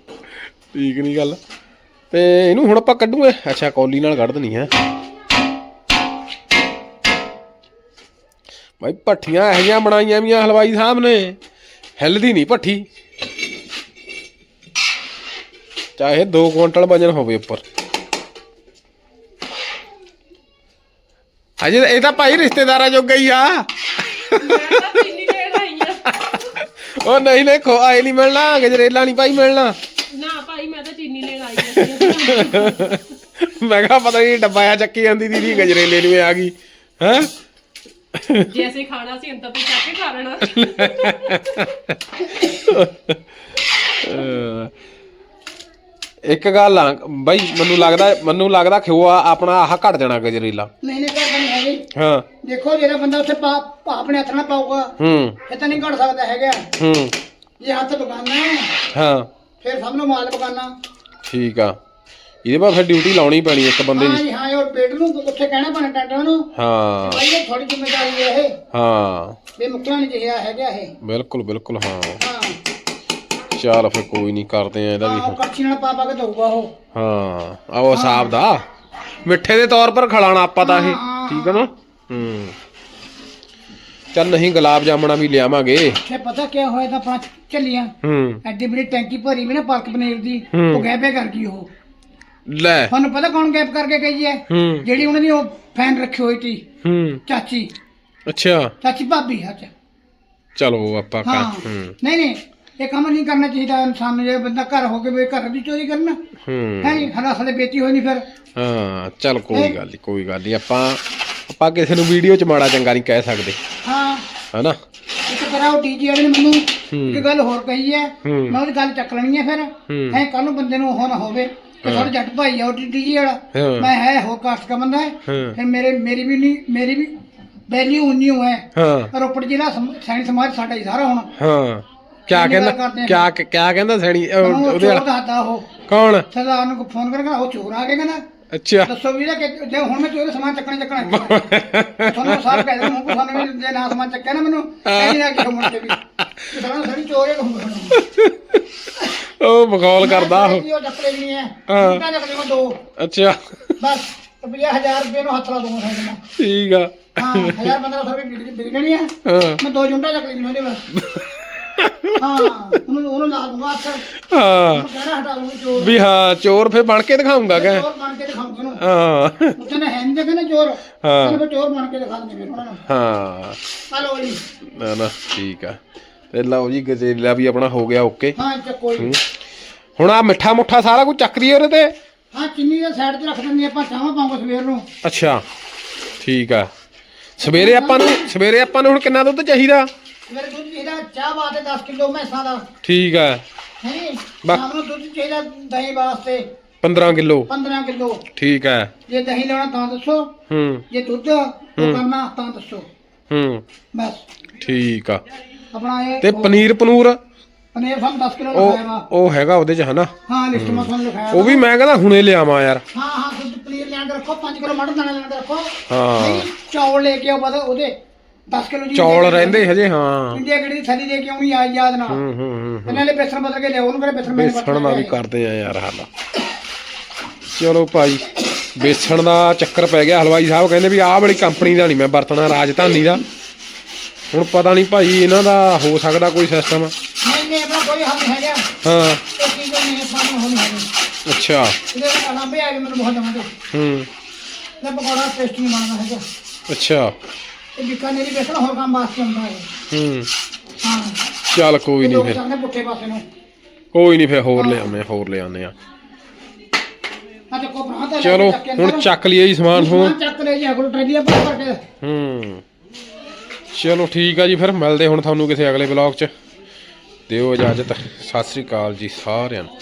ਠੀਕ ਨਹੀਂ ਗੱਲ। ਤੇ ਇਹਨੂੰ ਹੁਣ ਆਪਾਂ ਕੱਢੂਏ ਅੱਛਾ, ਕੌਲੀ ਨਾਲ ਕੱਢ ਦਨੀ ਹੈ। ਭਾਈ ਭੱਠੀਆਂ ਇਹੋ ਜਿਹੀਆਂ ਬਣਾਈਆਂ ਵੀਆਂ ਹਲਵਾਈ ਸਾਹਿਬ ਨੇ। ਹਿੱਲਦੀ ਨਹੀਂ ਭੱਠੀ। ਚਾਹੇ 2 ਕੁਇੰਟਲ ਵਜਨ ਹੋਵੇ ਉੱਪਰ। ਅਜੇ ਇਹ ਤਾਂ ਭਾਈ ਰਿਸ਼ਤੇਦਾਰਾਂ ਜੋਗਾ ਹੀ ਆ। ਮੈਂ ਤਾਂ ਚੀਨੀ ਲੈਣ ਆਈ ਆ ਉਹ ਨਹੀਂ ਨਹੀਂ ਖੋ ਆਏ ਨਹੀਂ ਮਿਲਣਾ ਗਜਰੇਲਾ ਨਹੀਂ ਭਾਈ ਮਿਲਣਾ। ਨਾ ਭਾਈ ਮੈਂ ਤਾਂ ਚੀਨੀ ਲੈਣ ਆਈ ਆ ਮੈਂ ਕਿਹਾ ਪਤਾ ਨਹੀਂ ਡੱਬਾ ਆ ਚੱਕੀ ਜਾਂਦੀ ਦੀਦੀ ਗਜਰੇਲੇ ਨੂੰ ਇਹ ਆ ਗਈ। ਹੈ? ਜੇ ਅਸੀਂ ਖਾਣਾ ਸੀ ਅੰਦਰ ਤੋਂ ਚੱਕ ਕੇ ਖਾ ਲੈਣਾ। ਇੱਕ ਗੱਲ ਆ ਬਈ ਮੈਨੂੰ ਲੱਗਦਾ ਮੈਨੂੰ ਲੱਗਦਾ ਖਿਓਆ ਆਪਣਾ ਆਹ ਘਟ ਜਾਣਾ ਗਜਰੇਲਾ ਨਹੀਂ ਨਹੀਂ ਹੈਗੀ। ਹਾਂ। ਦੇਖੋ ਜਿਹੜਾ ਬੰਦਾ ਉੱਥੇ ਪਾ ਪਾ- ਆਪਣੇ ਹੱਥ ਨਾਲ ਪਾਊਗਾ ਹੂੰ। ਇਹ ਤਾਂ ਨਹੀਂ ਘੜ ਸਕਦਾ ਹੈਗਾ। ਹੂੰ। ਜੇ ਹੱਥ ਬਗਾਨਾ ਹੈ। ਹਾਂ ਫਿਰ ਸਭ ਨੂੰ ਮਾਲ ਬਗਾਨਾ। ਠੀਕ ਆ। ਇਹਦੇ ਬਾਅਦ ਫਿਰ ਡਿਊਟੀ ਲਾਉਣੀ ਪੈਣੀ ਇੱਕ ਬੰਦੇ ਹਾਂ ਦੀ ਜੀ ਹਾਂ ਉਹ ਪੇਟ ਨੂੰ ਉੱਥੇ ਕਹਿਣਾ ਪੈਣਾ ਟੈਂਟਾਂ ਨੂੰ। ਹਾਂ। ਭਾਈ ਇਹ ਥੋੜੀ ਜ਼ਿੰਮੇਵਾਰੀ ਹੈ ਇਹ। ਹਾਂ। ਵੀ ਮੁੱਕਣਾ ਨਹੀਂ ਜਿਹਾ ਹੈਗਾ ਇਹ। ਬਿਲਕੁਲ ਬਿਲਕੁਲ ਹਾਂ। ਹਾਂ। ਚੱਲ ਫਿਰ ਕੋਈ ਨਹੀਂ ਕਰਦੇ ਆ ਇਹਦਾ ਵੀ ਹਾਂ ਕੜਛੀ ਨਾਲ ਪਾ ਪਾ ਕੇ ਦਊਗਾ ਉਹ। ਹਾਂ। ਆ ਉਹ ਹਿਸਾਬ ਦਾ। ਮਿੱਠੇ ਦੇ ਤੌਰ ਪਰ ਖਿਲਾਣਾ ਆਪਾਂ ਤਾਂ ਇਹ। ਹਾਂ। ਠੀਕ ਹੈ ਨਾ? ਹੂੰ। ਚੱਲ ਨਹੀਂ ਗੁਲਾਬ ਜਾਮਣਾ ਵੀ ਲਿਆਵਾਂਗੇ। ਤੇ ਪਤਾ ਕੀ ਹੋਇਆ ਤਾਂ ਆਪਾਂ ਚੱਲੀਆਂ। ਹੂੰ। ਐਡੀ ਬੜੀ ਟੈਂਕੀ ਭਰੀ ਵੀ ਨਾ ਪਾਲਕ ਪਨੀਰ ਦੀ ਹੂੰ। ਉਹ ਗੈਪੇ ਕਰ ਗਈ ਉਹ? ਲੈ। ਤੁਹਾਨੂੰ ਪਤਾ ਕੌਣ ਗੈਪ ਕਰਕੇ ਗਈ ਹੈ? ਹੂੰ। ਜਿਹੜੀ ਉਹਨਾਂ ਦੀ ਉਹ ਫੈਨ ਰੱਖੀ ਹੋਈ ਸੀ। ਹੂੰ। ਚਾਚੀ। ਅੱਛਾ। ਚਾਚੀ ਭਾਬੀ ਅੱਛਾ। ਚਲੋ ਆਪਾਂ ਕਰ ਹਾਂ। ਹੂੰ। ਨਹੀਂ ਨਹੀਂ। ਇਹ ਕੰਮ ਨਹੀਂ ਕਰਨਾ ਚਾਹੀਦਾ ਇਨਸਾਨ ਨੂੰ ਜੇ ਬੰਦਾ ਘਰ ਹੋ ਕੇ ਵੀ ਘਰ ਦੀ ਚੋਰੀ ਕਰਨਾ ਹੂੰ। ਹੈ ਨਹੀਂ ਹਰਾ ਹਲੇ ਬੇਟੀ ਹੋਈ ਨਹੀਂ ਫਿਰ। ਹਾਂ ਚੱਲ ਕੋਈ ਗੱਲ ਨਹੀਂ ਕੋਈ ਗੱਲ ਨਹੀਂ ਆਪਾਂ ਆਪਾਂ ਕਿਸੇ ਨੂੰ ਵੀਡੀਓ ਚ ਮਾੜਾ ਚੰਗਾ ਨਹੀਂ ਕਹਿ ਸਕਦੇ। ਹਾਂ। ਹਨਾ? ਇੱਕ ਤਰ੍ਹਾਂ ਉਹ ਡੀਜੀ ਵਾਲੇ ਨੇ ਮੈਨੂੰ ਹੂੰ। ਇੱਕ ਗੱਲ ਹੋਰ ਕਹੀ ਹੈ ਹੂੰ। ਮੈਂ ਉਹਦੀ ਗੱਲ ਚੱਕ ਲੈਣੀ ਹੈ ਫਿਰ। ਹੂੰ। ਹੈ ਕੱਲ ਨੂੰ ਬੰਦੇ ਨੂੰ ਉਹ ਨਾ ਹੋਵੇ ਸਾਡੇ ਜੱਟ ਭਾਈ ਆ ਉਹ ਡੀਜੀ ਵਾਲਾ। ਹਾਂ। ਮੈਂ ਹੈ ਹੋਰ ਕਾਸਟ ਦਾ ਬੰਦਾ ਹੈ। ਹਾਂ। ਫਿਰ ਮੇਰੇ ਮੇਰੀ ਵੀ ਨਹੀਂ ਮੇਰੀ ਵੀ ਵੈਲਿਊ ਉਨੀ ਹੋ ਹੈ। ਹਾਂ। ਰੋਪੜ ਜ਼ਿਲ੍ਹਾ ਸੈਣੀ ਸਮਾਜ ਸਾਡਾ ਹੀ ਸਾਰਾ ਹੁਣ। ਹਾਂ। ਕਿਆ ਕਹਿੰਦਾ। ਕਿਆ ਕਿਆ ਕਹਿੰਦਾ ਸੈਣੀ ਉਹਦੇ ਵਾਲਾ? ਦੱਸਦਾ ਉਹ। ਕੌਣ? ਸਰਦਾਰ ਨੂੰ ਫੋਨ ਕਰਕੇ ਉਹ ਚੋਰ ਆ ਕੇ ਕਹਿੰਦਾ। ਅੱਛਾ। ਦੱਸੋ ਵੀਰੇ ਕਿ ਜੇ ਹੁਣ ਮੈਂ ਚੋਰ ਸਮਾਨ ਚੱਕਣਾ ਚੱਕਣਾ ਤੁਹਾਨੂੰ ਸਾਰ ਕਹਿ ਦਿੰਦਾ ਮੈਂ ਤੁਹਾਨੂੰ ਵੀ ਜੇ ਨਾ ਸਮਾਨ ਚੱਕਿਆ ਨਾ ਮੈਨੂੰ ਕਹਿੰਦੀ ਨਾ ਕਿ ਮੁੜ ਕੇ ਵੀ। ਸਾਰਾ ਸਾਰੀ ਚੋਰ ਕਹੂੰਗਾ ਉਹ ਮਖੌਲ ਕਰਦਾ ਉਹ। ਉਹ ਲੈਣੀ ਹੈ। ਹਾਂ। ਕਿੰਨਾ ਚੱਕ ਲਵਾਂ ਦੋ? ਅੱਛਾ। ਬਸ ਰੁਪਈਆ 1000 ਰੁਪਏ ਨੂੰ ਹੱਥ ਲਾ ਦੂੰਗਾ ਸਾਈਡ ਮੈਂ ਠੀਕ ਆ। ਹਾਂ 1000 1500 ਰੁਪਏ ਵਿਕ ਵਿਕ ਜਾਣੀ ਹੈ। ਹਾਂ। ਮੈਂ ਦੋ ਜੁੰਡਾ ਚੱਕ ਲੈਣੀ ਉਹਦੇ ਬਸ ਹਾਂ ਉਹਨੂੰ ਉਹਨੂੰ ਲਾ ਦੂੰਗਾ ਹੱਥ। ਹਾਂ। ਉਹਨੂੰ ਕਹਿਣਾ ਹਟਾ ਦੂੰਗਾ ਚੋਰ। ਵੀ ਹਾਂ ਚੋਰ ਫੇ ਬਣ ਕੇ ਦਿਖਾਉਂਗਾ ਕਿ ਚੋਰ ਬਣ ਕੇ ਦਿਖਾਉਂਗਾ ਉਹਨੂੰ। ਹਾਂ। ਉੱਥੇ ਨੇ ਹੈ ਚੋਰ। ਹਾਂ। ਉਹਨੂੰ ਫਿਰ ਚੋਰ ਬਣ ਕੇ ਦਿਖਾ ਦਿੰਦੇ ਫਿਰ ਉਹਨਾਂ ਨੂੰ। ਹਾਂ। ਹਲੋ ਜੀ। ਨਾ ਨਾ ਠੀਕ ਆ। ਤੇ ਲਓ ਜੀ ਗਜੇਲਾ ਵੀ ਆਪਣਾ ਹੋ ਗਿਆ ਓਕੇ। ਹਾਂ ਚੱਕੋ ਜੀ ਹੁਣ ਆ ਮਿੱਠਾ ਮੁੱਠਾ ਸਾਰਾ ਕੁਝ ਚੱਕ ਦਈਏ ਉਹਦੇ ਤੇ? ਹਾਂ ਚਿੰਨੀ ਦੇ ਸਾਈਡ ਤੇ ਰੱਖ ਦਿੰਦੇ ਆਪਾਂ ਚਾਹਾਂ ਪਾਉਂਗੇ ਸਵੇਰ ਨੂੰ। ਅੱਛਾ। ਠੀਕ ਆ। ਸਵੇਰੇ ਆਪਾਂ ਨੂੰ ਸਵੇਰੇ ਆਪਾਂ ਨੂੰ ਹੁਣ ਕਿੰਨਾ ਦੁੱਧ ਚਾਹੀਦਾ? ਮੇਰੇ ਦੁੱਧ ਚਾਹੀਦਾ ਚਾਹ ਵਾਸਤੇ 10 ਕਿਲੋ ਮੈਸਾਂ ਦਾ। ਠੀਕ ਆ। ਹੈ ਨੀ? ਬਾ- ਸ਼ਾਮ ਨੂੰ ਦੁੱਧ ਚਾਹੀਦਾ ਦਹੀਂ ਵਾਸਤੇ 15 ਕਿਲੋ। 15 ਕਿਲੋ। ਠੀਕ ਆ। ਜੇ ਦਹੀਂ ਲੈਣਾ ਤਾਂ ਦੱਸੋ। ਹੂੰ। ਜੇ ਦੁੱਧ ਉਹ ਕਰਨਾ ਤਾਂ ਦੱਸੋ। ਹੂੰ। ਬਸ। ਠੀਕ ਆ। ਆਪਣਾ ਇਹ ਤੇ ਪਨੀਰ ਪਨੂਰ? ਪਨੀਰ ਸਾਨੂੰ 10 ਕਿਲੋ ਉਹ ਲਿਖਾਇਆ ਵਾ। ਉਹ ਹੈਗਾ ਉਹਦੇ ਚ ਹਨਾ? ਹਾਂ ਲਿਸਟ ਮਾ ਤੁਹਾਨੂੰ ਲਿਖਾਇਆ ਉਹ ਵੀ ਮੈਂ ਕਹਿੰਦਾ ਹੁਣੇ ਲਿਆਵਾਂ ਯਾਰ। ਹਾਂ ਹਾਂ ਦੁੱਧ ਪਨੀਰ ਲੈਣ ਕੇ ਰੱਖੋ 5 ਕਿਲੋ ਮਟਰ ਦਾਣਾ ਲੈਣ ਕੇ ਰੱਖੋ। ਹਾਂ। ਨਹੀਂ, ਚੌਲ ਲੈ ਕੇ ਆਓ ਬਸ ਉਹਦੇ। 10 ਕਿਲੋ ਜੀ ਚੌਲ ਰਹਿੰਦੇ ਹਜੇ ਹਾਂ। ਇੰਡੀਆ ਗੜੀ ਦੀ ਥੈਲੀ ਲੈ ਕੇ ਆਉਣੀ ਆ ਯਾਦ ਨਾਲ ਹੂੰ ਹੂੰ ਹੂੰ ਇਹਨਾਂ ਨੇ ਬੇਸਣ ਬਦਲ ਕੇ ਲਿਆਓ ਉਹਨੂੰ ਕਿਹੜਾ ਬੇਸਣ ਮੈਨੂੰ ਬੇਸਣ ਦਾ ਵੀ ਕਰਦੇ ਆ ਯਾਰ ਹਾਲਾ। ਚਲੋ ਭਾਈ ਬੇਸਣ ਦਾ ਚੱਕਰ ਪੈ ਗਿਆ। ਹਲਵਾਈ ਸਾਹਿਬ ਕਹਿੰਦੇ ਵੀ ਆਹ ਵਾਲੀ ਕੰਪਨੀ ਦਾ ਨਹੀਂ ਮੈਂ ਵਰਤਣਾ ਰਾਜਧਾਨੀ ਦਾ। ਹੁਣ ਪਤਾ ਨਹੀਂ ਭਾਈ ਇਹਨਾਂ ਦਾ ਹੋ ਸਕਦਾ ਕੋਈ ਸਿਸਟਮ ਨਹੀਂ ਨਹੀਂ ਆਪਣਾ ਕੋਈ ਹੱਲ ਹੈਗਾ। ਹਾਂ। ਇਹ ਚੀਜ਼ ਨਹੀਂ ਸਾਨੂੰ ਹੋਣੀ ਹੈਗੀ। ਅੱਛਾ। ਇਹਦੇ ਅਲਾਂਬੇ ਆ ਗਏ ਮੈਨੂੰ ਬਹੁਤ ਤੇ ਹੂੰ। ਤੇ ਪਕੌੜਾ ਟੇਸਟ ਬਣਦਾ ਹੈਗਾ। ਅੱਛਾ। ਇਹ ਬਿਕਾਨੇਰੀ ਬੇਸਣ ਹੋਰ ਕੰਮ ਵਾਸਤੇ ਹੁੰਦਾ ਹੈ ਹੂੰ। ਹਾਂ। ਚੱਲ ਕੋਈ ਨਹੀਂ ਲੋਕ ਫਿਰ। ਜਾਂਦੇ ਪੁੱਠੇ ਪਾਸੇ ਨੂੰ। ਕੋਈ ਨਹੀਂ ਫਿਰ ਹੋਰ ਲਿਆਉਂਦੇ ਆ ਹੋਰ ਲਿਆਉਂਦੇ ਆ। ਆ ਚੱਕੋ ਭਰਾ ਤੇ ਚਲੋ ਹੁਣ ਚੱਕ ਲਈਏ ਜੀ ਸਮਾਨ ਸਮੂਨ ਚੱਕ ਲੈ ਜੀ ਅਗਲ ਟਰੇਲੀਆਂ ਭਰ ਭਰ ਕੇ। ਹੂੰ। ਚਲੋ ਠੀਕ ਆ ਜੀ ਫਿਰ ਮਿਲਦੇ ਹੁਣ ਤੁਹਾਨੂੰ ਕਿਸੇ ਅਗਲੇ ਵਲੌਗ 'ਚ। ਦਿਓ ਇਜਾਜ਼ਤ। ਸਤਿ ਸ੍ਰੀ ਅਕਾਲ ਜੀ ਸਾਰਿਆਂ ਨੂੰ।